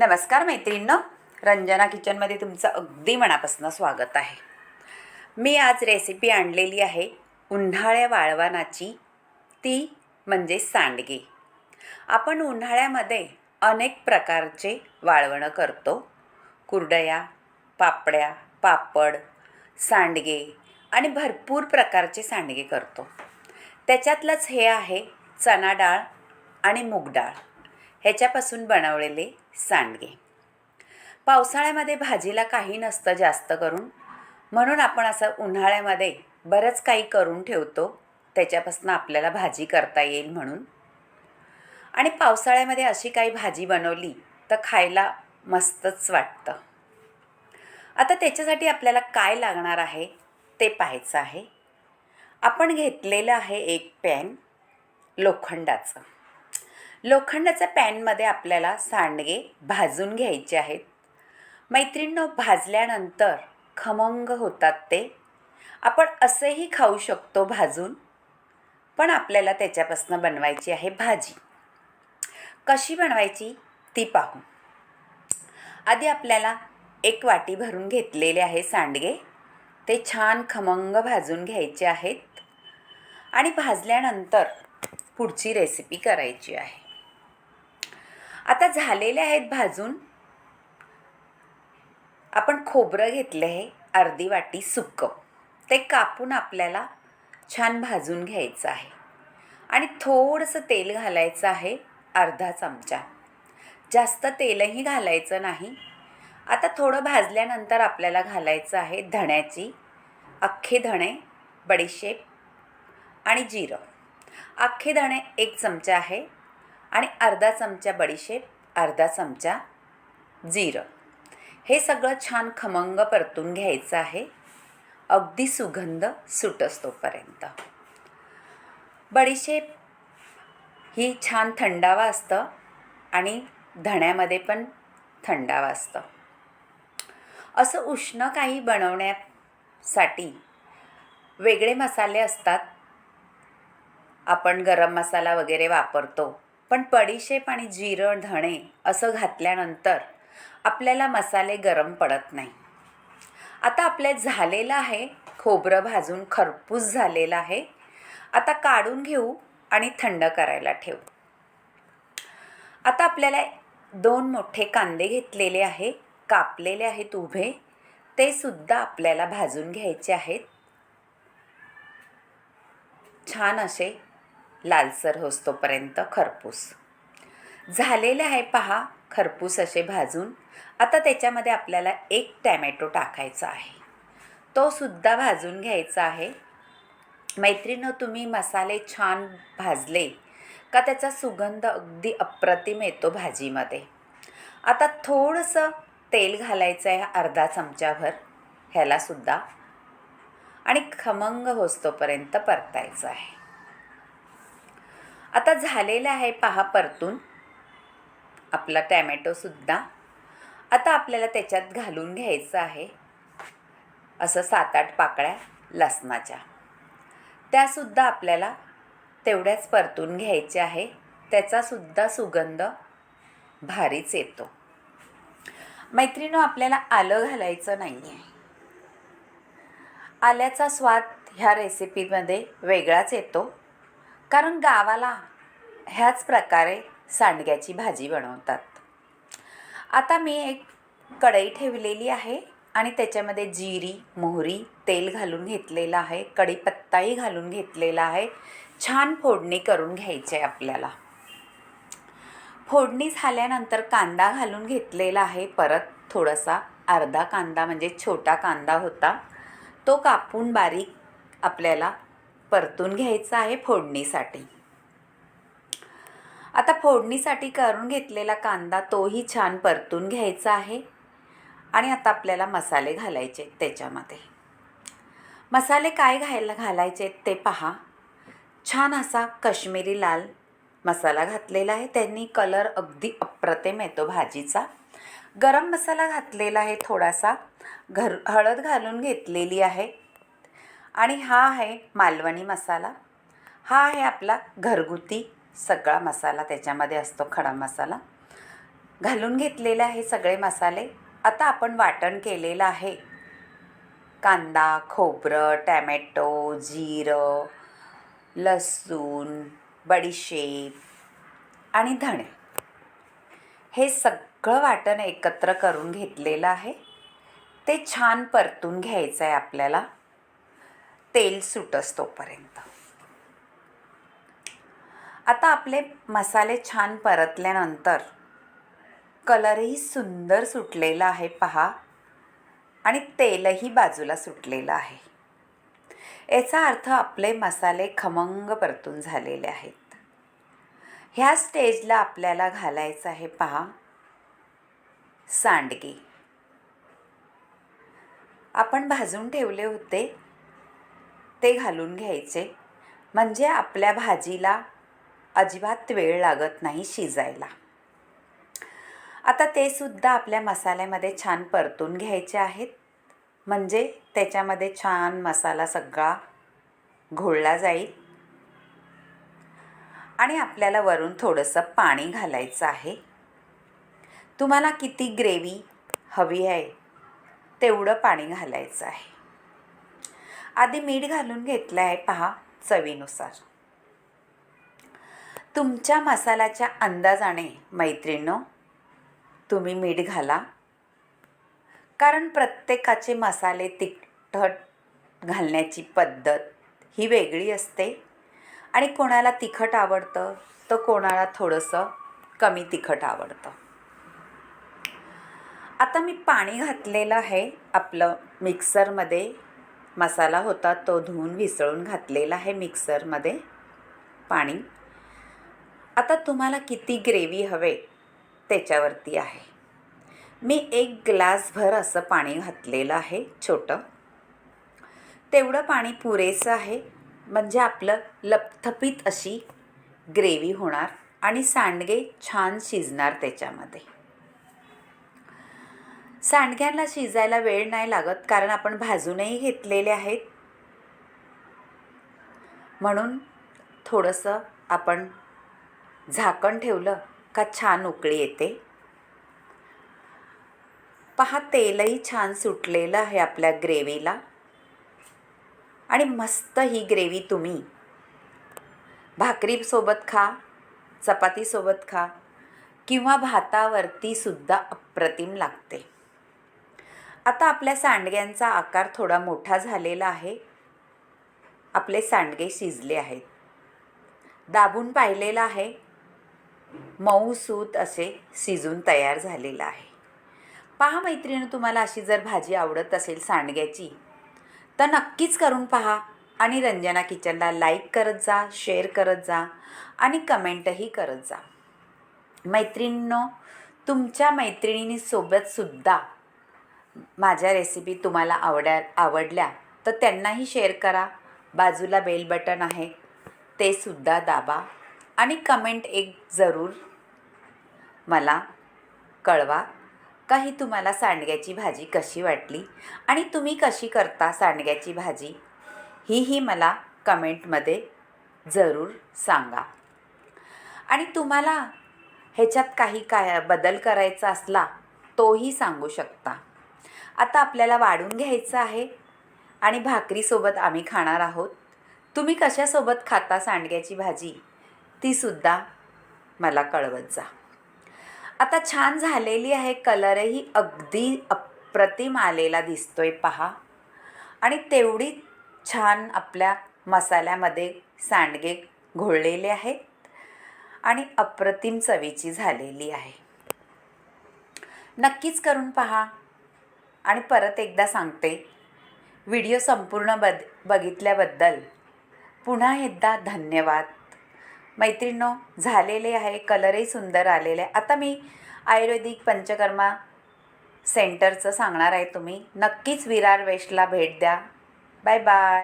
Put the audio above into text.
नमस्कार मैत्रिणींनो. रंजना किचनमध्ये तुमचं अगदी मनापासून स्वागत आहे. मी आज रेसिपी आणलेली आहे उन्हाळ्या वाळवणाची ती म्हणजे सांडगे. आपण उन्हाळ्यामध्ये अनेक प्रकारचे वाळवणं करतो. कुरडया पापड्या पापड सांडगे आणि भरपूर प्रकारचे सांडगे करतो. त्याच्यातलंच हे आहे चणा डाळ आणि मूग डाळ. ह्याच्यापासून बनवलेले सांडगे. पावसाळ्यामध्ये भाजीला काही नसतं जास्त करून. म्हणून आपण असं उन्हाळ्यामध्ये बरंच काही करून ठेवतो. त्याच्यापासून आपल्याला भाजी करता येईल म्हणून. आणि पावसाळ्यामध्ये अशी काही भाजी बनवली तर खायला मस्तच वाटतं. आता त्याच्यासाठी आपल्याला काय लागणार आहे ते पाहायचं आहे. आपण घेतलेलं आहे एक पॅन लोखंडाचं. लोखंडाच्या पॅनमध्ये आपल्याला सांडगे भाजून घ्यायचे आहेत. मैत्रिणींनो भाजल्यानंतर खमंग होतात ते. आपण असेही खाऊ शकतो भाजून पण आपल्याला त्याच्यापासून बनवायची आहे भाजी. कशी बनवायची? ती पाहू. आधी आपल्याला एक वाटी भरून घेतलेले आहे सांडगे. ते छान खमंग भाजून घ्यायचे आहेत. आणि भाजल्यानंतर पुढची रेसिपी करायची आहे. आता झालेले आहेत भाजून. आपण खोबरं घेतलं आहे अर्धी वाटी सुकं ते कापून आपल्याला छान भाजून घ्यायचं आहे. आणि थोडंसं तेल घालायचं आहे अर्धा चमचा. जास्त तेलही घालायचं नाही. आता थोडं भाजल्यानंतर आपल्याला घालायचं आहे धण्याची अख्खे धणे बडीशेप आणि जिरं. अख्खे धणे एक चमचा आहे. आणि अर्धा चमचा बडीशेप अर्धा चमचा जिरं. हे सगळं छान खमंग परतून घ्यायचं आहे. अगदी सुगंध सुटस तोपर्यंत बडीशेप ही छान थंडावा असतं आणि धण्यामध्ये पण थंडावा असतं. असं उष्ण काही बनवण्यासाठी वेगळे मसाले असतात. आपण गरम मसाला वगैरे वापरतो. पण बडीशेप आणि जिरं धणे असं घातल्यानंतर आपल्याला मसाले गरम पडत नाही. आता आपल्या झालेलं आहे खोबरं भाजून खरपूस झालेलं आहे. आता काढून घेऊ आणि थंड करायला ठेवू. आता आपल्याला दोन मोठे कांदे घेतलेले आहे कापलेले आहेत उभे. ते सुद्धा आपल्याला भाजून घ्यायचे आहेत. छान असे लालसर होस्तोपर्यंत खरपूस. झालेले आहे पहा खरपूस असे भाजून. आता त्याच्यामध्ये आपल्याला एक टॅमॅटो टाकायचा आहे. तो सुद्धा भाजून घ्यायचा आहे. मैत्रिणं तुम्ही मसाले छान भाजले का त्याचा सुगंध अगदी अप्रतिम येतो भाजीमध्ये. आता थोडंसं तेल घालायचं आहे अर्धा चमचाभर ह्यालासुद्धा आणि खमंग होस्तोपर्यंत परतायचं आहे. आता झालेलं आहे पहा परतून. आपला टॅमॅटोसुद्धा आता आपल्याला त्याच्यात घालून घ्यायचं आहे. असं सात आठ पाकळ्या लसणाच्या. त्यासुद्धा आपल्याला तेवढ्याच परतून घ्यायच्या आहे. त्याचासुद्धा सुगंध भारीच येतो. मैत्रिणं आपल्याला आलं घालायचं नाही आहे आल्याचा स्वाद ह्या रेसिपीमध्ये वेगळाच येतो. कारण गावाला ह्याच प्रकारे सांडग्याची भाजी बनवतात. आता मी एक कढई ठेवलेली आहे आणि त्याच्यामध्ये जिरी मोहरी तेल घालून घेतलेलं आहे कढीपत्ताही घालून घेतलेला आहे. छान फोडणी करून घ्यायची आहे आपल्याला. फोडणी झाल्यानंतर कांदा घालून घेतलेला आहे. परत थोडासा अर्धा कांदा म्हणजे छोटा कांदा होता. तो कापून बारीक आपल्याला परतून घ्यायचा आहे फोडणीसाठी. आता फोडणीसाठी करून घेतलेला कांदा तोही छान परतून घ्यायचा आहे आणि आता आपल्याला मसाले घालायचे त्याच्यामध्ये. मसाले काय घायला घालायचे ते पहा. छान असा कश्मीरी लाल मसाला घातलेला आहे. त्यांनी कलर अगदी अप्रतिम येतो भाजीचा. गरम मसाला घातलेला आहे थोडासा. घर हळद घालून घेतलेली आहे. आणि हा आहे मालवणी मसाला. हा आहे आपला घरगुती सगळा मसाला त्याच्यामध्ये असतो खडा मसाला. घालून घेतलेले आहे सगळे मसाले आता आपण वाटण केलेलं आहे. कांदा खोबरं टॅमॅटो जिरं लसूण बडीशेप आणि धणे. हे सगळं वाटण एकत्र करून घेतलेलं आहे. ते छान परतून घ्यायचं आहे आपल्याला. तेल सुटस तोपर्यंत आता आपले मसाले छान परतल्यानंतर कलरही सुंदर सुटलेला आहे पहा. आणि तेलही बाजूला सुटलेलं आहे. याचा अर्थ आपले मसाले खमंग परतून झालेले आहेत. ह्या स्टेजला आपल्याला घालायचं आहे पहा. सांडगे. आपण भाजून ठेवले होते. ते घालून घ्यायचे. म्हणजे आपल्या भाजीला अजिबात वेळ लागत नाही शिजायला. आता ते सुद्धा आपल्या मसाल्यामध्ये छान परतून घ्यायचे आहेत. म्हणजे त्याच्यामध्ये छान मसाला सगळा घोळला जाईल. आणि आपल्याला वरून थोडंसं पाणी घालायचं आहे. तुम्हाला किती ग्रेव्ही हवी आहे तेवढं पाणी घालायचं आहे. आधी मीठ घालून घेतलं आहे पहा चवीनुसार. तुमच्या मसाल्याच्या अंदाजाने मैत्रिणो तुम्ही मीठ घाला. कारण प्रत्येकाचे मसाले तिखट घालण्याची पद्धत ही वेगळी असते. आणि कोणाला तिखट आवडतं तर कोणाला थोडंसं कमी तिखट आवडतं. आता मी पाणी घातलेलं आहे आपलं मिक्सरमध्ये मसाला होता तो धुवून विसळून घातलेला आहे मिक्सरमध्ये. पाणी. आता तुम्हाला किती ग्रेव्ही हवे त्याच्यावरती आहे. मी एक ग्लासभर असं पाणी घातलेलं आहे छोटं. तेवढं पाणी पुरेसं आहे म्हणजे आपलं लपथपीत अशी ग्रेव्ही होणार आणि सांडगे छान शिजणार त्याच्यामध्ये. सांडग्यांना शिजायला वेळ नाही लागत कारण आपण भाजूनही घेतलेले आहेत. म्हणून थोडंसं आपण झाकण ठेवलं का छान उकळी येते. पहा तेलही छान सुटलेलं आहे आपल्या ग्रेव्हीला. आणि मस्त ही ग्रेव्ही तुम्ही. भाकरीसोबत खा चपातीसोबत खा किंवा भातावरती सुद्धा अप्रतिम लागते. आता आपल्या सांडग्यांचा आकार थोडा मोठा झालेला आहे. आपले सांडगे शिजले आहेत. दाबून पाहिलेलं आहे. मऊ सूत असे शिजून तयार झालेलं आहे. पहा मैत्रिणी तुम्हाला अशी जर भाजी आवडत असेल सांडग्याची तर नक्कीच करून पहा आणि रंजना किचनला लाईक करत जा शेअर करत जा आणि कमेंटही करत जा. मैत्रिणींनो तुमच्या मैत्रिणींसोबतसुद्धा माझ्या रेसिपी तुम्हाला आवड्या आवडल्या तर त्यांनाही शेअर करा. बाजूला बेल बटन आहे. ते सुद्धा दाबा आणि कमेंट एक जरूर मला कळवा. काही तुम्हाला सांडग्याची भाजी कशी वाटली आणि तुम्ही कशी करता सांडग्याची भाजी हीही मला कमेंटमध्ये जरूर सांगा. आणि तुम्हाला ह्याच्यात काही काय बदल करायचा असला तोही सांगू शकता. आता आपल्याला वाढून घ्यायचं आहे. आणि भाकरीसोबत आम्ही खाणार आहोत. तुम्ही कशासोबत खाता सांडग्याची भाजी? तीसुद्धा मला कळवत जा. आता छान झालेली आहे कलरही अगदी अप्रतिम आलेला दिसतोय पहा. आणि तेवढी छान आपल्या मसाल्यामध्ये सांडगे घोळलेले आहेत. आणि अप्रतिम चवीची झालेली आहे. नक्कीच करून पहा. आणि परत एकदा सांगते. व्हिडिओ संपूर्ण बद बघितल्याबद्दल पुन्हा एकदा धन्यवाद. मैत्रिणो झालेले आहे कलरही सुंदर आलेले. आहे आता मी आयुर्वेदिक पंचकर्मा सेंटरचं सांगणार आहे तुम्ही. नक्कीच विरार वेस्टला भेट द्या. Bye bye.